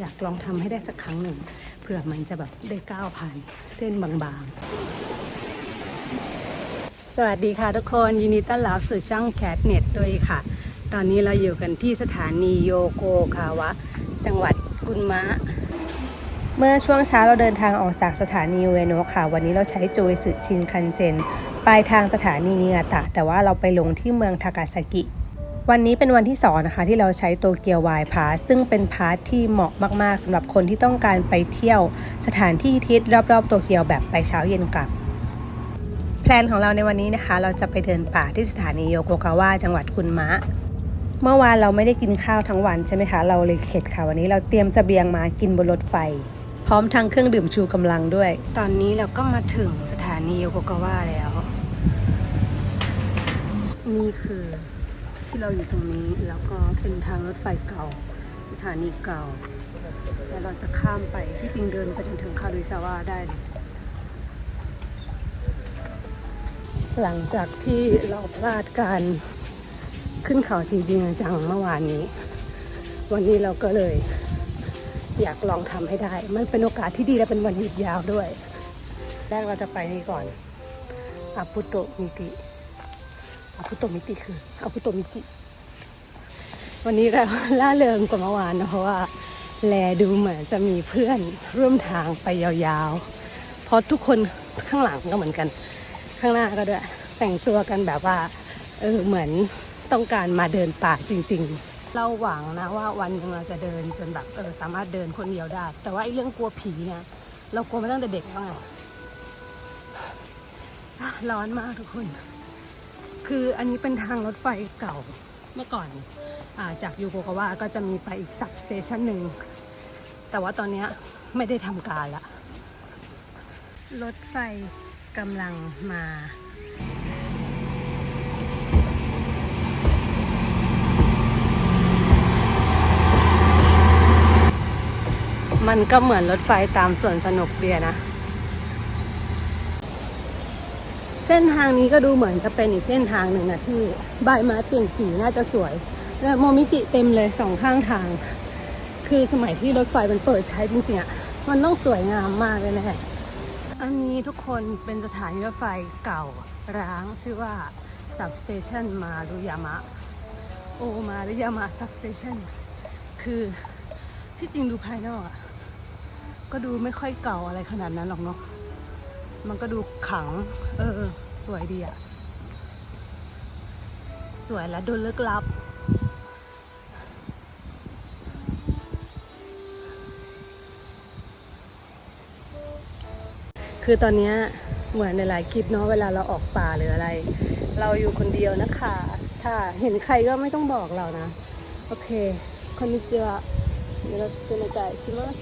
อยากลองทำให้ได้สักครั้งหนึ่งเผื่อมันจะแบบได้ก้าวผ่านเส้นบางๆ สวัสดีค่ะทุกคนยินดีต้อนรับสู่ช่องแคทเน็ตด้วยค่ะ ตอนนี้เราอยู่กันที่สถานีโยโกคาวะ จังหวัดกุนมะ เมื่อช่วงเช้าเราเดินทางออกจากสถานีเวโนะค่ะ วันนี้เราใช้โจยสึชินคันเซ็นปลายทางสถานีนิงาตะ แต่ว่าเราไปลงที่เมืองทากาซากิ วันนี้เป็นวันที่สองนะคะที่เราใช้โตเกียววายพาสซึ่งเป็นพาสที่เหมาะมาก ๆสำหรับคนที่ต้องการไปเที่ยวสถานที่ทิศรอบๆโตเกียวแบบไปเช้าเย็นกลับ แพลนของเราในวันนี้นะคะ เราจะไปเดินป่าที่สถานีโยโกกาวะจังหวัดคุนมะ เมื่อวานเราไม่ได้กินข้าวทั้งวันใช่ไหมคะ เราเลยเข็ดค่ะวันนี้เราเตรียมเสบียงมากินบนรถไฟ พร้อมทั้งเครื่องดื่มชูกำลังด้วย ตอนนี้เราก็มาถึงสถานีโยโกกาวะแล้ว นี่คือ ที่เราอยู่ตรงนี้แล้วก็เป็นทางรถไฟเก่าสถานีเก่า แล้วเราจะข้ามไปที่จริงเดินไปจนถึงคารุซาวะได้ หลังจากที่เราพลาดการขึ้นเขาจริงๆจังเมื่อวานนี้ วันนี้เราก็เลยอยากลองทำให้ได้ มันเป็นโอกาสที่ดีและเป็นวันหยุดยาวด้วย แรกเราจะไปนี่ก่อนอาปุโตมิติ อาปุโตมิติคืออาปุโตมิติ วันนี้เราล่าเริงกว่าเมื่อวานนะเพราะว่า แลดูเหมือนจะมีเพื่อนร่วมทางไปยาวๆ เพราะทุกคนข้างหลังก็เหมือนกัน ข้างหน้าก็ด้วย แต่งตัวกันแบบว่า เออเหมือนต้องการมาเดินป่าจริง ๆเราหวังนะว่าวันนึงเราจะเดินจนแบบเออสามารถเดินคนเดียวได้ แต่ว่าไอ้เรื่องกลัวผีเนี่ยเรากลัวมาตั้งแต่เด็กแล้วไงร้อนมากทุกคน คืออันนี้เป็นทางรถไฟเก่าเมื่อก่อนอาจากยูโกกาวะก็จะมีไปอีกซับสเตชันหนึ่ง แต่ว่าตอนนี้ไม่ได้ทำการละ รถไฟกำลังมามันก็เหมือนรถไฟตามสวนสนุกเดียนะ เส้นทางนี้ก็ดูเหมือนจะเป็นอีกเส้นทางหนึ่งนะที่ใบไม้เปลี่ยนสีน่าจะสวย และโมมิจิเต็มเลยสองข้างทาง คือสมัยที่รถไฟมันเปิดใช้จริงๆอะ่ะมันต้องสวยงามมากเลยแน่อันนี้ทุกคนเป็นสถานีรถไฟเก่าร้างชื่อว่า Substation มารุยามะ โอมารุยามะ Substation คือที่จริงดูภายนอกอะก็ดูไม่ค่อยเก่าอะไรขนาดนั้นหรอกเนาะ มันก็ดูขัง เออ สวยดีอะสวยและดูลึกลับ คือตอนนี้เหมือนในหลายคลิปเนาะเวลาเราออกป่าหรืออะไร เราอยู่คนเดียวนะคะ ถ้าเห็นใครก็ไม่ต้องบอกเรานะ โอเคคอนนิจิวะเดี๋ยวเราจะเป็นใจชิมัส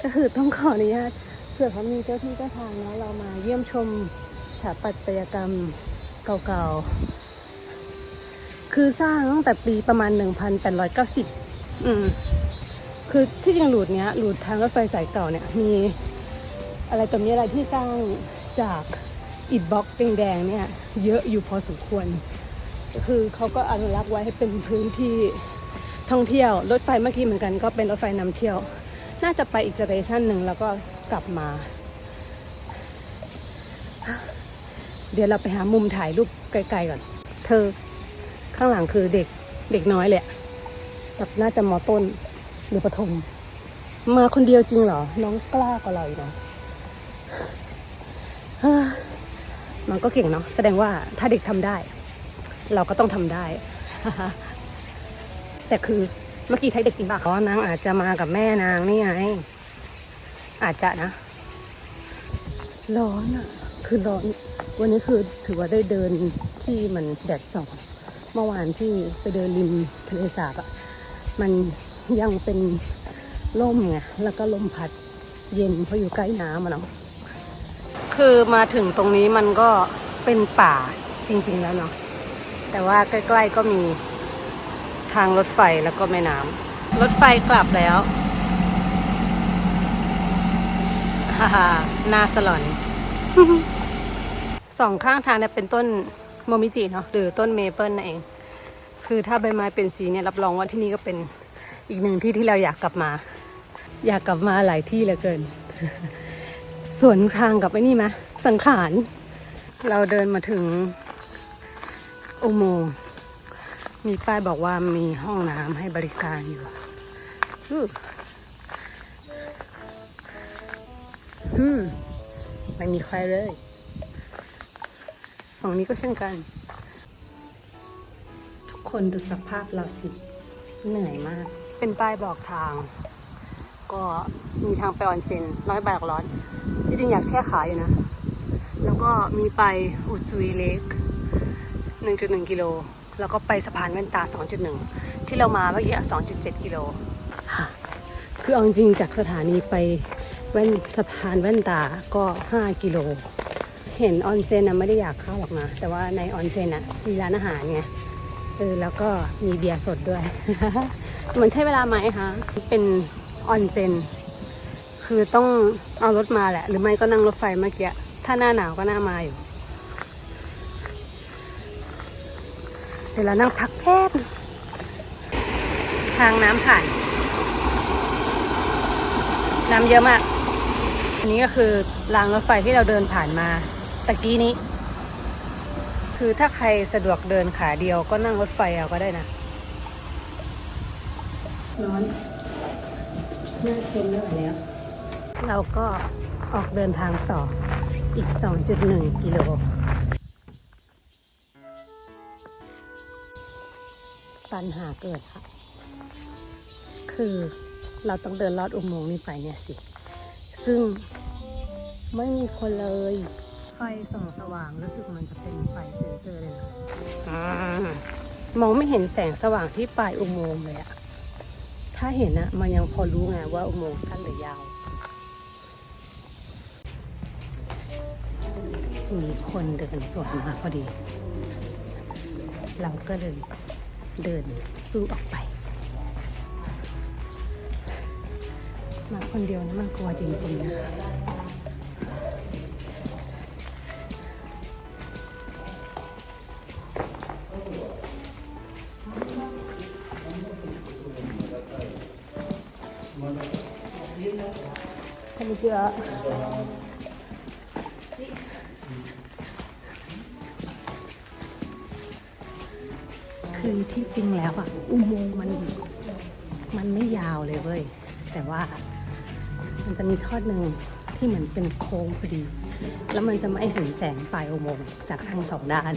ก็คือต้องขออนุญาต ผื่อเขามีเจ้าที่เจ้าทางนะเรามาเยี่ยมชมสถาปัตยกรรมเก่าๆ คือสร้างตั้งแต่ปีประมาณ 1890 อืม คือที่จริงหลูดเนี้ยหลูดทางรถไฟสายเก่าเนี่ย มีอะไรตัวนี้อะไรที่สร้างจากอิฐบล็อกแดงๆเนี่ย เยอะอยู่พอสมควร คือเขาก็อนุรักษ์ไว้ให้เป็นพื้นที่ท่องเที่ยว รถไฟเมื่อกี้เหมือนกันก็เป็นรถไฟนำเที่ยว น่าจะไปอีกสเตชันหนึ่งแล้วก็ กลับมา เดี๋ยวเราไปหามุมถ่ายรูปไกลๆก่อน เธอข้างหลังคือเด็กเด็กน้อยเลยอะแบบน่าจะมอต้นหรือประถม มาคนเดียวจริงเหรอ น้องกล้ากว่าเราอีกนะมันก็เก่งเนาะแสดงว่าถ้าเด็กทำได้ เราก็ต้องทำได้ แต่คือเมื่อกี้ใช้เด็กจริงป่ะอ๋อนางอาจจะมากับแม่นางนี่ไง อาจจะนะ ร้อนอะ คือร้อน วันนี้คือถือว่าได้เดินที่มันแดดส่อง เมื่อวานที่ไปเดินริมทะเลสาบอะ มันยังเป็นลมไง แล้วก็ลมพัดเย็นเพราะอยู่ใกล้น้ำอะเนาะ คือมาถึงตรงนี้มันก็เป็นป่าจริง ๆ แล้วเนาะ แต่ว่าใกล้ ๆ ก็มีทางรถไฟแล้วก็แม่น้ำรถไฟกลับแล้ว ฮ่าฮ่า หน้าสลอนสองข้างทางเนี่ยเป็นต้นโมมิจิเนาะหรือต้นเมเปิลนั่นเอง คือถ้าใบไม้เป็นสีเนี่ยรับรองว่าที่นี่ก็เป็นอีกหนึ่งที่ที่เราอยากกลับมา อยากกลับมาหลายที่เหลือเกิน สวนทางกับไอ้นี่ไหมสังขาร เราเดินมาถึงอุโมงค์มีป้ายบอกว่ามีห้องน้ำให้บริการอยู่ อืมไม่มีใครเลยฝั่งนี้ก็เช่นกัน ทุกคนดูสภาพเราสิ เหนื่อยมาก เป็นป้ายบอกทาง ก็มีทางไปออนเซ็นร้อยบาทร้อนที่จริงอยากแช่ขาอยู่นะ แล้วก็มีไปอุตสุยเล็ก1.1 กิโล แล้วก็ไปสะพานแว่นตา 2.1 ที่เรามาเมื่อกี้2.7 กิโล ค่ะ คือเอาจริงจากสถานีไป แว่นสะพานแว่นตาก็ 5 กิโล เห็นออนเซ็นนะไม่ได้อยากเข้าหรอกนะ แต่ว่าในออนเซ็นอะมีร้านอาหารไงเออแล้วก็มีเบียร์สดด้วย มันใช้เวลาไหมคะ เป็นออนเซ็นคือต้องเอารถมาแหละ หรือไม่ก็นั่งรถไฟเมื่อกี้ ถ้าหน้าหนาวก็น่ามาอยู่ เดี๋ยวเรานั่งพักแป๊บทางน้ำผ่าน น้ำเยอะมาก นนี้ก็คือรางรถไฟที่เราเดินผ่านมาตะกี้นี้ คือถ้าใครสะดวกเดินขาเดียวก็นั่งรถไฟเอาก็ได้นะร้อนน่าเค็มไม่ไหวแล้ว เราก็ออกเดินทางต่ออีก 2.1 กิโลปัญหาเกิดค่ะ คือเราต้องเดินลอดอุโมงค์นี้ไปเนี่ยสิ ซึ่งไม่มีคนเลย ไฟส่องสว่างรู้สึกมันจะเป็นไฟเซ็นเซอร์เลยนะอ่ามองไม่เห็นแสงสว่างที่ปลายอุโมงค์เลยอะถ้าเห็นอะมันยังพอรู้ไงว่าอุโมงค์สั้นหรือยาว มีคนเดินสวนมาพอดี เราก็เลยเดินสู้ออกไป มาคนเดียวนะมันกลัวจริงๆนะคะ จะมีทอดหนึ่งที่เหมือนเป็นโค้งพอดี แล้วมันจะไม่เห็นแสงปลายอุโมงค์จากทางสองด้าน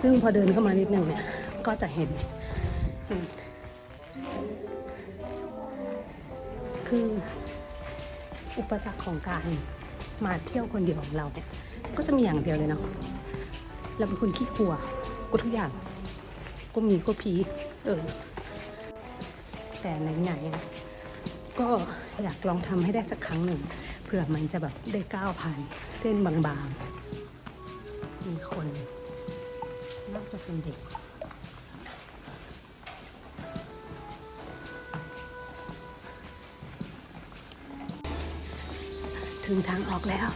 ซึ่งพอเดินเข้ามานิดนึงเนี่ยก็จะเห็น คืออุปสรรคของการมาเที่ยวคนเดียวของเราเนี่ยก็จะมีอย่างเดียวเลยเนาะเราเป็นคนขี้กลัวกลัวทุกอย่างก็มีก็ผีเออแต่ไหนๆ ก็อยากลองทำให้ได้สักครั้งหนึ่งเผื่อมันจะแบบได้ก้าวผ่านเส้นบางๆ มีคนน่าจะเป็นเด็กถึงทางออกแล้ว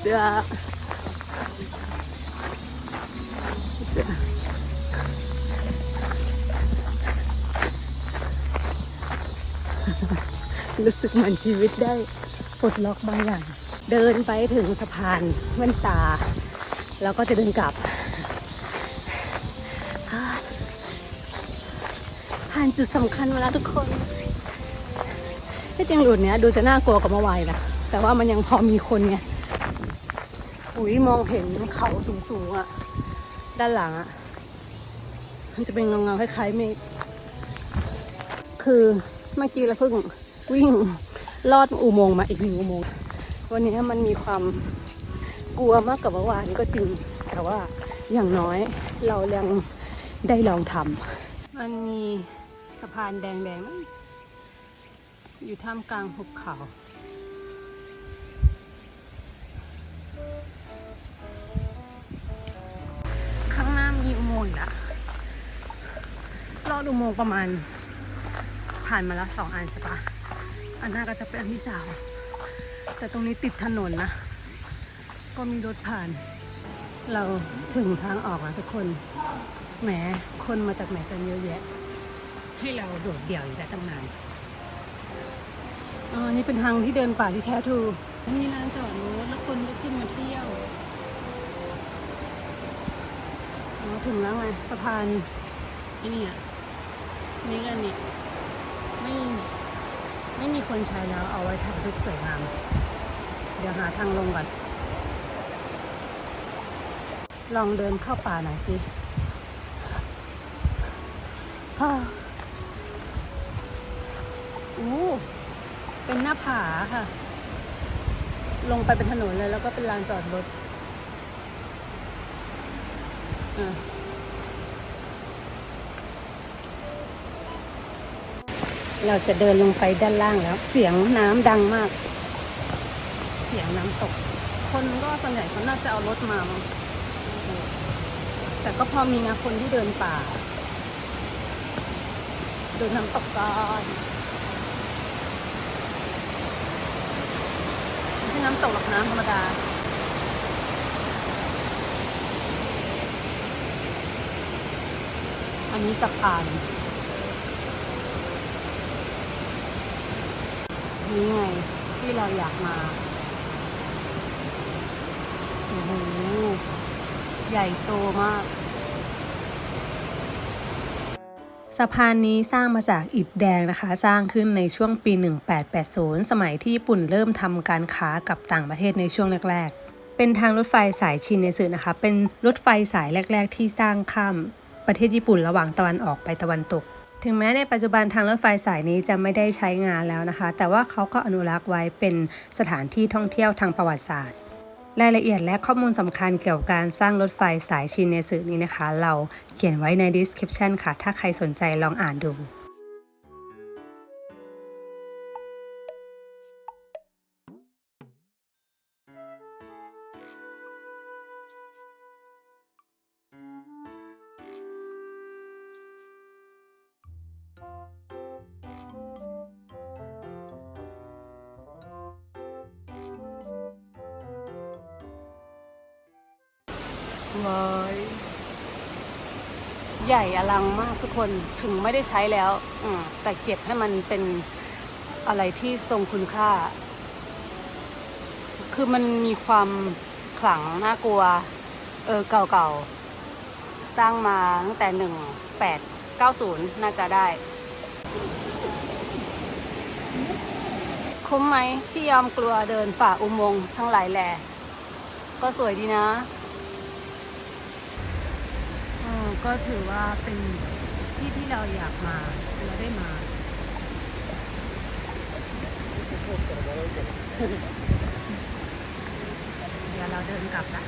เสื้อ รู้สึกเหมือนชีวิตได้ปลดล็อกบางอย่าง เดินไปถึงสะพานแว่นตา แล้วก็จะเดินกลับ ผ่านจุดสำคัญมาแล้วทุกคนที่จริงหลุดเนี้ยดูจะน่ากลัวกว่าเมื่อวานนะ แต่ว่ามันยังพอมีคนไงอุ้ยมองเห็นเขาสูงๆอะ ด้านหลังอะมันจะเป็นเงาๆคล้ายๆเมฆคือเมื่อกี้เราเพิ่งวิ่งลอดอุโมงค์มาอีกหนึ่งอุโมงค์วันนี้มันมีความกลัวมากกว่าเมื่อวานก็จริง แต่ว่าอย่างน้อยเรายังได้ลองทำมันมีสะพานแดงๆอยู่ท่ามกลางหุบเขา โมงค์อีกละลอดอุโมงประมาณ ผ่านมาแล้วสองอันใช่ปะอันหน้าก็จะเป็นอันที่สามแต่ตรงนี้ติดถนนนะ ก็มีรถผ่าน เราถึงทางออกแล้วทุกคน แหม คนมาจากไหนกันเยอะแยะ ให้เราโดดเดี่ยวอยู่แต่ตั้งนานอ๋อนี่เป็นทางที่เดินป่าที่แท้ทรูนี่ลานจอดรถแล้วคนก็ขึ้นมาเที่ยวอ๋อ ถึงแล้วไงสะพานนี่อะนี่กันนี่ไม่ไม่มีคนใช้แล้วเอาไว้ถ่ายรูปสวยงามเดี๋ยวหาทางลงก่อน ลองเดินเข้าป่าหน่อยสิอู้เป็นหน้าผาค่ะ ลงไปเป็นถนนเลยแล้วก็เป็นลานจอดรถอะ เราจะเดินลงไปด้านล่างแล้ว เสียงน้ำดังมาก เสียงน้ำตก คนก็ส่วนใหญ่เขาน่าจะเอารถมา แต่ก็พอมีงาคนที่เดินป่า เดินน้ำตกก่อนไม่ใช่น้ำตกหรอกน้ำธรรมดาอันนี้สะพาน นี่ไง ที่เราอยากมาโอ้โหใหญ่โตมาก สะพานนี้สร้างมาจากอิฐแดงนะคะ สร้างขึ้นในช่วงปี 1880 สมัยที่ญี่ปุ่นเริ่มทำการค้ากับต่างประเทศในช่วงแรกๆ เป็นทางรถไฟสายชินเนสึนะคะ เป็นรถไฟสายแรก ๆ ที่สร้างข้ามประเทศญี่ปุ่นระหว่างตะวันออกไปตะวันตก ถึงแม้ในปัจจุบันทางรถไฟสายนี้จะไม่ได้ใช้งานแล้วนะคะ แต่ว่าเขาก็อนุรักษ์ไว้เป็นสถานที่ท่องเที่ยวทางประวัติศาสตร์ รายละเอียดและข้อมูลสำคัญเกี่ยวกับการสร้างรถไฟสายชินเนสึนี้นะคะ เราเขียนไว้ใน description ค่ะ ถ้าใครสนใจลองอ่านดู ว้ายใหญ่อลังมากทุกคนถึงไม่ได้ใช้แล้วอืมแต่เก็บให้มันเป็นอะไรที่ทรงคุณค่า คือมันมีความขลังน่ากลัว เออเก่าๆ สร้างมาตั้งแต่หนึ่งแปดเก้าศูนย์น่าจะได้ คุ้มไหมที่ยอมกลัวเดินฝ่าอุโมงค์ทั้งหลายแหล่ก็สวยดีนะ เออ ก็ถือว่าเป็นที่ที่เราอยากมาเราได้มา เดี๋ยวเราเดินกลับละ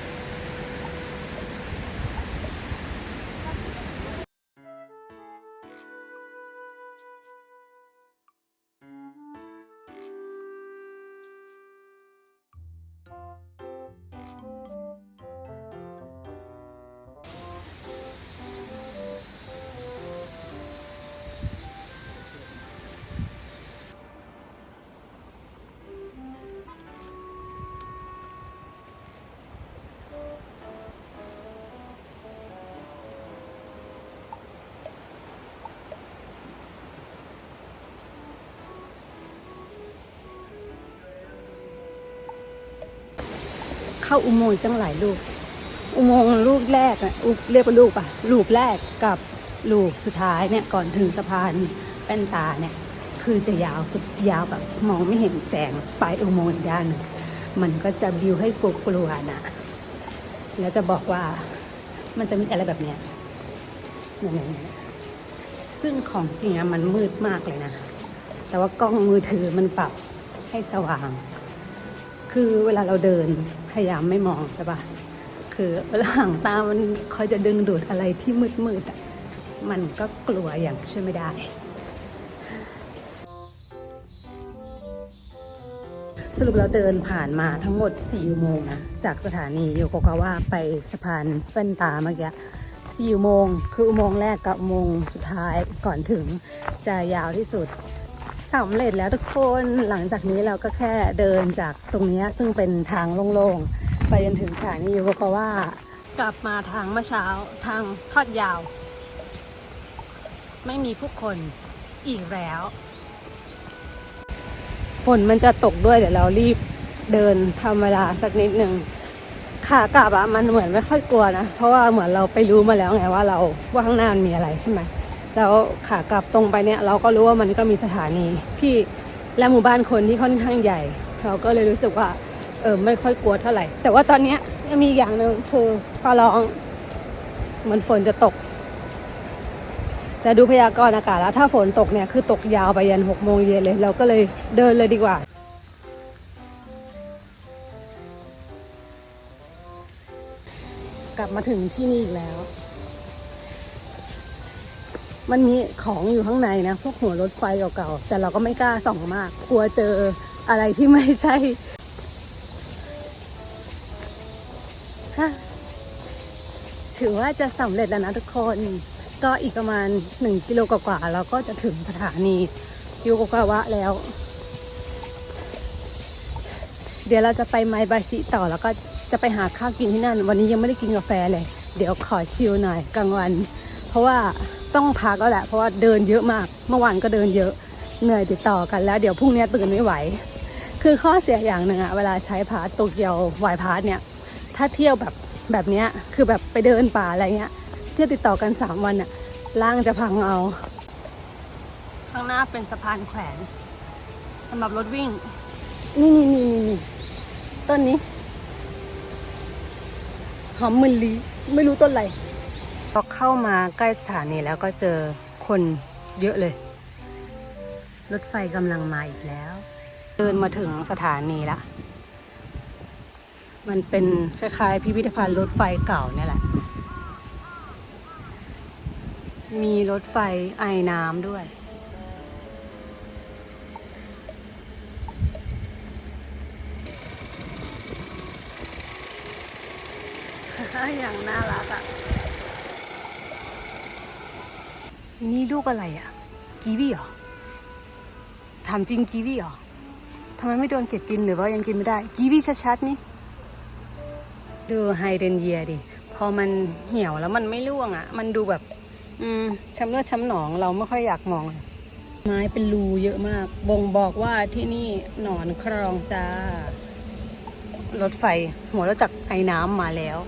เข้าอุโมงค์ตั้งหลายลูก อุโมงค์ลูกแรกอะอุเรียกว่าลูกปะลูกแรกกับลูกสุดท้ายเนี่ยก่อนถึงสะพานเป็นตาเนี่ยคือจะยาวสุดยาวแบบมองไม่เห็นแสงปลายอุโมงค์ด้านหนึ่งมันก็จะบิวให้กลัวๆนะแล้วจะบอกว่ามันจะมีอะไรแบบเนี้ยเนี่ยซึ่งของจริงอะมันมืดมากเลยนะ แต่ว่ากล้องมือถือมันปรับให้สว่าง คือเวลาเราเดิน พยายามไม่มองใช่ปะคือเวลาห่างตามันคอยจะดึงดูดอะไรที่มืดมืดๆอะมันก็กลัวอย่างช่วยไม่ได้ สรุปเราเดินผ่านมาทั้งหมด4โมงนะ จากสถานีโยโกกาวะไปสะพานเป็นตาเมื่อกี้สี่อุโมงค์คืออุโมงค์แรกกับอุโมงค์สุดท้ายก่อนถึงจะยาวที่สุด สำเร็จแล้วทุกคนหลังจากนี้เราก็แค่เดินจากตรงนี้ซึ่งเป็นทางโล่งๆ ไปจนถึงสถานีโยโกาวะกลับมาทางเมื่อเช้าทางทอดยาว ไม่มีผู้คนอีกแล้วฝนมันจะตกด้วยเดี๋ยวเรารีบเดินทำเวลาสักนิดหนึ่งขากลับอะมันเหมือนไม่ค่อยกลัวนะ เพราะว่าเหมือนเราไปรู้มาแล้วไงว่าเราว่าข้างหน้ามันมีอะไรใช่ไหม แล้วขากลับตรงไปเนี่ยเราก็รู้ว่ามันก็มีสถานีที่และหมู่บ้านคนที่ค่อนข้างใหญ่ เราก็เลยรู้สึกว่าเออไม่ค่อยกลัวเท่าไหร่ แต่ว่าตอนนี้ยังมีอย่างหนึ่งคือฟ้าร้องเหมันฝนจะตก แต่ดูพยากรณ์อากาศแล้ว ถ้าฝนตกเนี่ยคือตกยาวไปยันหกโมงเย็นเลย เราก็เลยเดินเลยดีกว่ากลับมาถึงที่นี่อีกแล้ว มันมีของอยู่ข้างในนะพวกหัวรถไฟเก่าๆแต่เราก็ไม่กล้าส่องมาก กลัวเจออะไรที่ไม่ใช่ฮะถือว่าจะสำเร็จแล้วนะทุกคน ก็อีกประมาณหนึ่งกิโลกว่าๆเราก็จะถึงสถานียูโกกาวะแล้ว เดี๋ยวเราจะไปไมบาชิต่อแล้วก็จะไปหาข้าวกินที่นั่น วันนี้ยังไม่ได้กินกาแฟเลย เดี๋ยวขอชิลหน่อยกลางวัน เพราะว่า ต้องพักแล้วแหละเพราะว่าเดินเยอะมาก เมื่อวานก็เดินเยอะเหนื่อยติดต่อกันแล้ว เดี๋ยวพรุ่งนี้ตื่นไม่ไหว คือข้อเสียอย่างหนึ่งอะเวลาใช้พาสโตเกียววายพาสเนี่ย ถ้าเที่ยวแบบแบบเนี้ยคือแบบไปเดินป่าอะไรเงี้ยเที่ยวติดต่อกันสามวันอะล่างจะพังเอา ข้างหน้าเป็นสะพานแขวนสำหรับรถวิ่ง นี่นี่นี่นี่นี่ต้นนี้หอมมืนลีไม่รู้ต้นอะไร พอเข้ามาใกล้สถานีแล้วก็เจอคนเยอะเลย รถไฟกำลังมาอีกแล้ว เดินมาถึงสถานีละ มันเป็นคล้ายๆ พิพิธภัณฑ์รถไฟเก่าเนี่ยแหละ มีรถไฟไอน้ำด้วยอย่างน่ารักอะ นี่ลูกอะไรอะกีวีเหรอถามจริงกีวีเหรอทำไมไม่โดนเก็บกินหรือว่ายังกินไม่ได้ กีวีชัดๆนี่ ดูไฮเดรนเยียดิ พอมันเหี่ยวแล้วมันไม่ร่วงอะมันดูแบบ อืมช้ำเลือดช้ำหนองเราไม่ค่อยอยากมองเลยไม้เป็นรูเยอะมาก บ่งบอกว่าที่นี่หนอนครองจ้า รถไฟหัวรถจักรไอ้น้ำมาแล้ว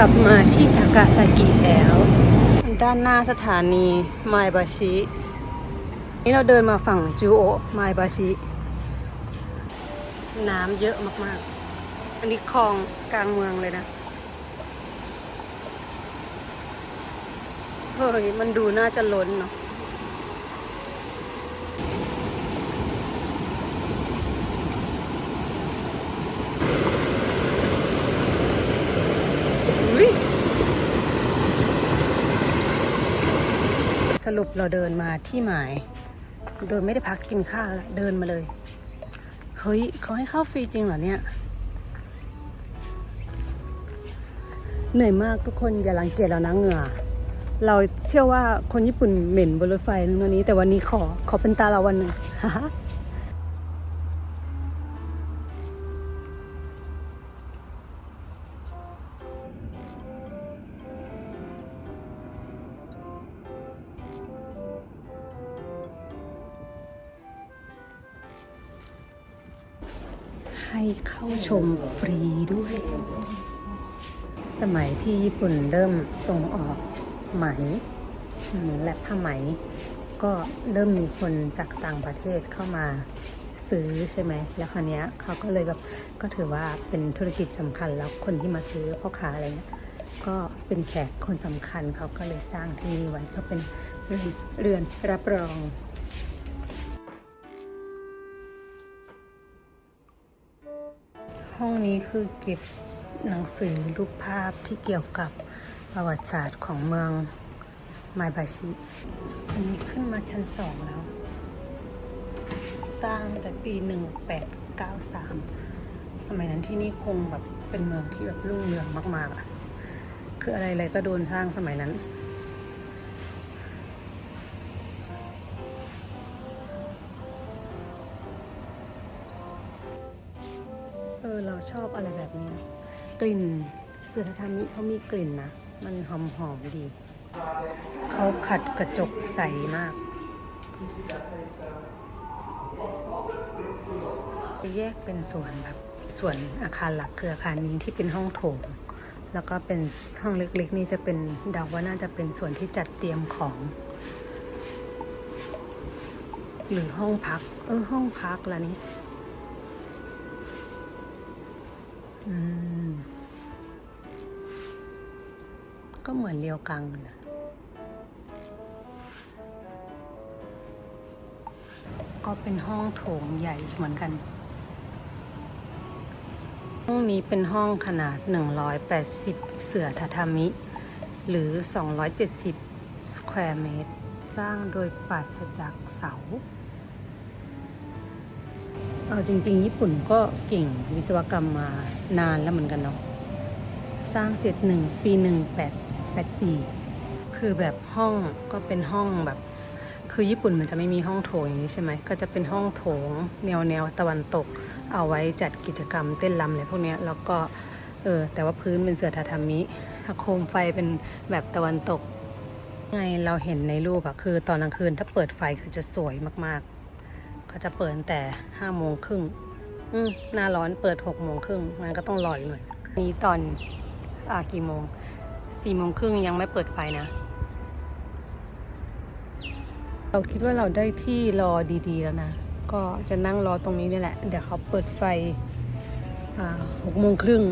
กลับมาที่ทากาซากิแล้ว ด้านหน้าสถานีไมบาชิ นี่เราเดินมาฝั่งจูโอไมบาชิ น้ำเยอะมากๆ อันนี้คลองกลางเมืองเลยนะ เฮ้ย มันดูน่าจะล้นเนาะ รุปเราเดินมาที่หมาย โดยไม่ได้พักกินข้าวแล้วเดินมาเลย เฮ้ยเขาให้เข้าฟรีจริงเหรอเนี่ย เหนื่อยมากทุกคนอย่ารังเกียจเรานะเหงื่อ เราเชื่อว่าคนญี่ปุ่นเหม็นบนรถไฟในวันนี้ แต่วันนี้ขอขอเป็นตาเราวันหนึ่ง เข้าชมฟรีด้วย สมัยที่ญี่ปุ่นเริ่มส่งออกไหม และผ้าไหม ก็เริ่มมีคนจากต่างประเทศเข้ามาซื้อใช่ไหม แล้วคราวนี้ยเขาก็เลยแบบก็ถือว่าเป็นธุรกิจสำคัญแล้วคนที่มาซื้อพ่อค้าอะไรเงี้ยก็เป็นแขกคนสำคัญเขาก็เลยสร้างที่นี่ไว้ก็เป็นเรือนเรือนรับรอง ห้องนี้คือเก็บหนังสือรูปภาพที่เกี่ยวกับประวัติศาสตร์ของเมืองไมบาชิ อันนี้ขึ้นมาชั้นสองแล้ว สร้างแต่ปี 1893 สมัยนั้นที่นี่คงแบบเป็นเมืองที่แบบรุ่งเรืองมากๆอะคืออะไรอะไรก็โดนสร้างสมัยนั้น ชอบอะไรแบบนี้ กลิ่นเสือทาทามิเขามีกลิ่นนะ มันหอมหอมดี เขาขัดกระจกใสมาก แยกเป็นส่วนแบบส่วนอาคารหลักคืออาคารนี้ที่เป็นห้องโถง แล้วก็เป็นห้องเล็กๆ นี่จะเป็นเดาว่าน่าจะเป็นส่วนที่จัดเตรียมของ หรือห้องพัก เออห้องพักละนี่ ก็เหมือนเรียวกังนะก็เป็นห้องโถงใหญ่เหมือนกัน ห้องนี้เป็นห้องขนาด 180 เสื่อทาทามิ หรือ 270 สแควร์เมตร สร้างโดยปราศจากเสา เอาจริง ๆ ญี่ปุ่นก็เก่งวิศวกรรมมานานแล้วเหมือนกันเนาะสร้างเสร็จหนึ่งปี1884คือแบบห้องก็เป็นห้องแบบ คือญี่ปุ่นมันจะไม่มีห้องโถงอย่างนี้ใช่ไหมก็จะเป็นห้องโถง แนวแนวตะวันตก เอาไว้จัดกิจกรรมเต้นรำอะไรพวกนี้แล้วก็เออแต่ว่าพื้นเป็นเสื่อทาทามิถ้าโคมไฟเป็นแบบตะวันตก ไงเราเห็นในรูปอะคือตอนกลางคืนถ้าเปิดไฟคือจะสวยมากๆ เขาจะเปิดแต่ห้าโมงครึ่งอืมหน้าร้อนเปิดหกโมงครึ่งงั้นก็ต้องรออีกหน่อย นี้ตอนอ่ากี่โมงสี่โมงครึ่งยังไม่เปิดไฟนะ เราคิดว่าเราได้ที่รอดีๆแล้วนะ ก็จะนั่งรอตรงนี้นี่แหละ เดี๋ยวเขาเปิดไฟหกโมงครึ่ง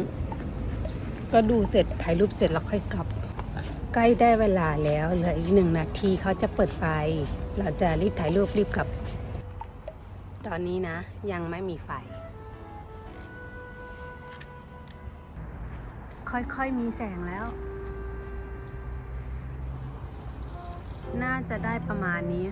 ก็ดูเสร็จถ่ายรูปเสร็จแล้วค่อยกลับ ใกล้ได้เวลาแล้วเหลืออีกหนึ่งนาทีเขาจะเปิดไฟ เราจะรีบถ่ายรูปรีบกลับ ตอนนี้นะยังไม่มีไฟ ค่อยๆมีแสงแล้ว น่าจะได้ประมาณนี้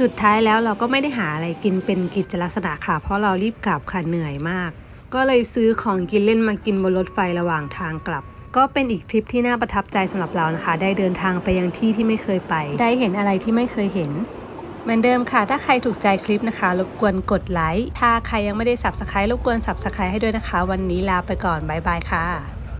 สุดท้ายแล้วเราก็ไม่ได้หาอะไรกินเป็นกิจลักษณะค่ะ เพราะเรารีบกลับค่ะเหนื่อยมาก ก็เลยซื้อของกินเล่นมากินบนรถไฟระหว่างทางกลับ ก็เป็นอีกทริปที่น่าประทับใจสำหรับเรานะคะ ได้เดินทางไปยังที่ที่ไม่เคยไป ได้เห็นอะไรที่ไม่เคยเห็นเหมือนเดิมค่ะ ถ้าใครถูกใจคลิปนะคะ รบกวนกดไลค์ ถ้าใครยังไม่ได้สับสไครต์รบกวนสับสไครต์ให้ด้วยนะคะ วันนี้ลาไปก่อน บ๊ายบายค่ะ